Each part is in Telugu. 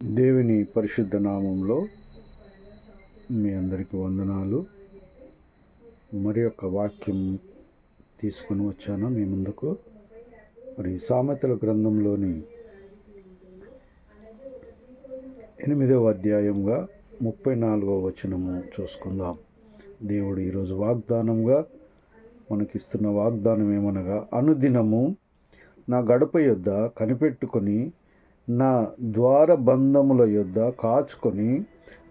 దేవుని పరిశుద్ధ నామంలో మీ అందరికీ వందనాలు. మరి యొక్క వాక్యం తీసుకొని వచ్చాను మీ ముందుకు. మరి సామెతల గ్రంథంలోని ఎనిమిదవ అధ్యాయంగా ముప్పై నాలుగవ వచనము చూసుకుందాం. దేవుడు ఈరోజు వాగ్దానంగా మనకిస్తున్న వాగ్దానం ఏమనగా అనుదినము నా గడప యొద్ద కనిపెట్టుకొని నా ద్వారబంధముల యొద్ద కాచుకొని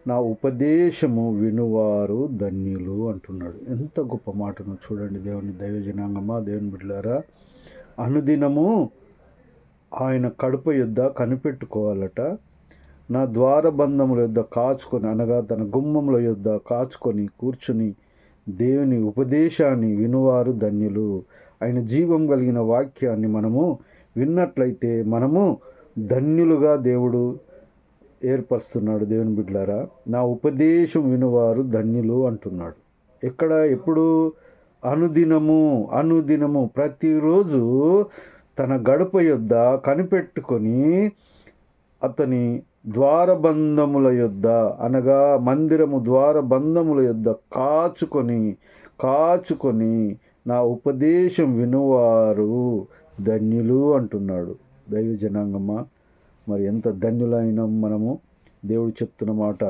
నా ఉపదేశము వినువారు ధన్యులు అంటున్నాడు. ఎంత గొప్ప మాటను చూడండి దేవుని దైవజనాంగమా దేవుని బిడ్డారా అనుదినము ఆయన కడుప యుద్ధ కనిపెట్టుకోవాలట. నా ద్వారబంధముల యొద్ద కాచుకొని అనగా తన గుమ్మముల యొద్ద కాచుకొని కూర్చుని దేవుని ఉపదేశాన్ని వినువారు ధన్యులు. ఆయన జీవం కలిగిన వాక్యాన్ని మనము విన్నట్లయితే మనము ధన్యులుగా దేవుడు ఏర్పరుస్తున్నాడు దేవుని బిడ్డలారా. నా ఉపదేశం వినువారు ధన్యులు అంటున్నాడు. ఇక్కడ ఎప్పుడు అనుదినము అనుదినము ప్రతిరోజు తన గడప యొద్ద కనిపెట్టుకొని అతని ద్వారబంధముల యొద్ద అనగా మందిరము ద్వారబంధముల యొద్ద కాచుకొని కాచుకొని నా ఉపదేశం వినువారు ధన్యులు అంటున్నాడు. దైవ జనాంగమ్మ మరి ఎంత ధన్యులైన మనము? దేవుడు చెప్తున్న మాట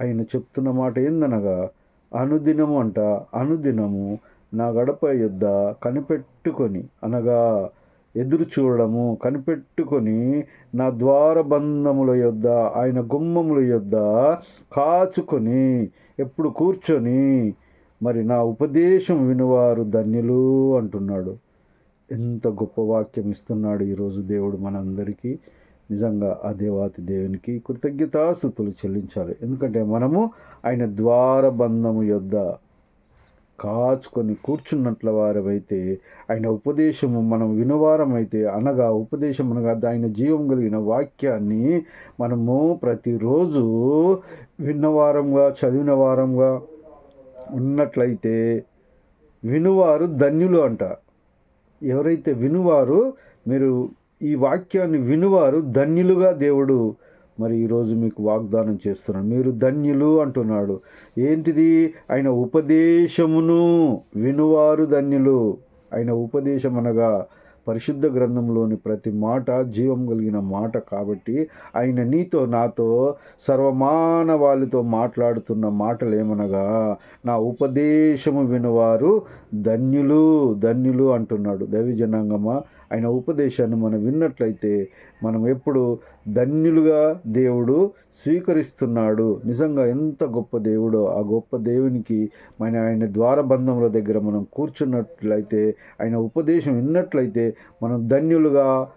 ఆయన చెప్తున్న మాట ఏందనగా అనుదినము అంట అనుదినము నా గడప యొద్ద కనిపెట్టుకొని అనగా ఎదురు చూడడము కనిపెట్టుకొని నా ద్వారబంధముల యొద్ద ఆయన గుమ్మముల యొద్ద కాచుకొని ఎప్పుడు కూర్చొని మరి నా ఉపదేశం వినువారు ధన్యులు అంటున్నాడు. ఎంత గొప్ప వాక్యం ఇస్తున్నాడు ఈరోజు దేవుడు మనందరికీ. నిజంగా ఆ దేవాతి దేవునికి కృతజ్ఞతాస్థుతులు చెల్లించాలి. ఎందుకంటే మనము ఆయన ద్వారబంధము యొద్ద కాచుకొని కూర్చున్నట్ల వారమైతే ఆయన ఉపదేశము మనం వినవారమైతే అనగా ఉపదేశం అనగా ఆయన జీవం కలిగిన వాక్యాన్ని మనము ప్రతిరోజు విన్నవారంగా చదివిన వారంగా ఉన్నట్లయితే వినువారు ధన్యులు అంట. ఎవరైతే వినువారు మీరు ఈ వాక్యాన్ని వినువారు ధన్యులుగా దేవుడు. మరి ఈరోజు మీకు వాగ్దానం చేస్తున్నాడు మీరు ధన్యులు అంటున్నాడు. ఏంటిది? ఆయన ఉపదేశమును వినువారు ధన్యులు. ఆయన ఉపదేశం అనగా పరిశుద్ధ గ్రంథంలోని ప్రతి మాట జీవం కలిగిన మాట కాబట్టి ఆయన నీతో నాతో సర్వమానవాళితో మాట్లాడుతున్న మాటలు ఏమనగా నా ఉపదేశము వినువారు ధన్యులు ధన్యులు అంటున్నాడు. దైవ జనాంగమా ఆయన ఉపదేశాన్ని మనం విన్నట్లయితే మనం ఎప్పుడు ధన్యులుగా దేవుడు స్వీకరిస్తున్నాడు. నిజంగా ఎంత గొప్ప దేవుడో ఆ గొప్ప దేవునికి మన ఆయన ద్వారబంధముల దగ్గర మనం కూర్చున్నట్లయితే ఆయన ఉపదేశం విన్నట్లయితే మనం ధన్యులుగా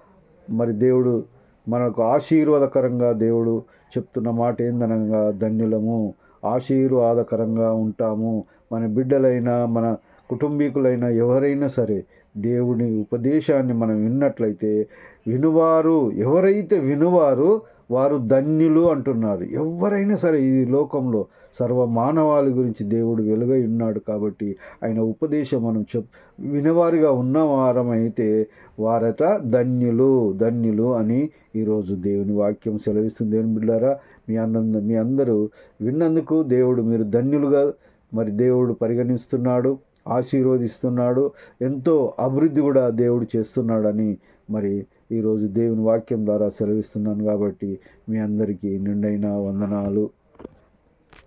మరి దేవుడు మనకు ఆశీర్వాదకరంగా దేవుడు చెప్తున్న మాట ఏందనగా ధన్యులము ఆశీర్వాదకరంగా ఉంటాము. మన బిడ్డలైనా మన కుటుంబీకులైన ఎవరైనా సరే దేవుని ఉపదేశాన్ని మనం విన్నట్లయితే వినువారు ఎవరైతే వినువారు వారు ధన్యులు అంటున్నారు. ఎవరైనా సరే ఈ లోకంలో సర్వ మానవాళి గురించి దేవుడు వెలుగై ఉన్నాడు కాబట్టి ఆయన ఉపదేశం మనం చెప్ వినవారిగా ఉన్నవారమైతే వారట ధన్యులు ధన్యులు అని ఈరోజు దేవుని వాక్యం సెలవిస్తుంది. దేవుని బిడ్డారా మీ అన్నంద మీ అందరూ విన్నందుకు దేవుడు మీరు ధన్యులుగా మరి దేవుడు పరిగణిస్తున్నాడు. ఆశీర్వదిస్తున్నాడు. ఎంతో అభివృద్ధి కూడా దేవుడు చేస్తున్నాడని మరి ఈరోజు దేవుని వాక్యం ద్వారా సెలవిస్తున్నాను కాబట్టి మీ అందరికీ నిండైన వందనాలు.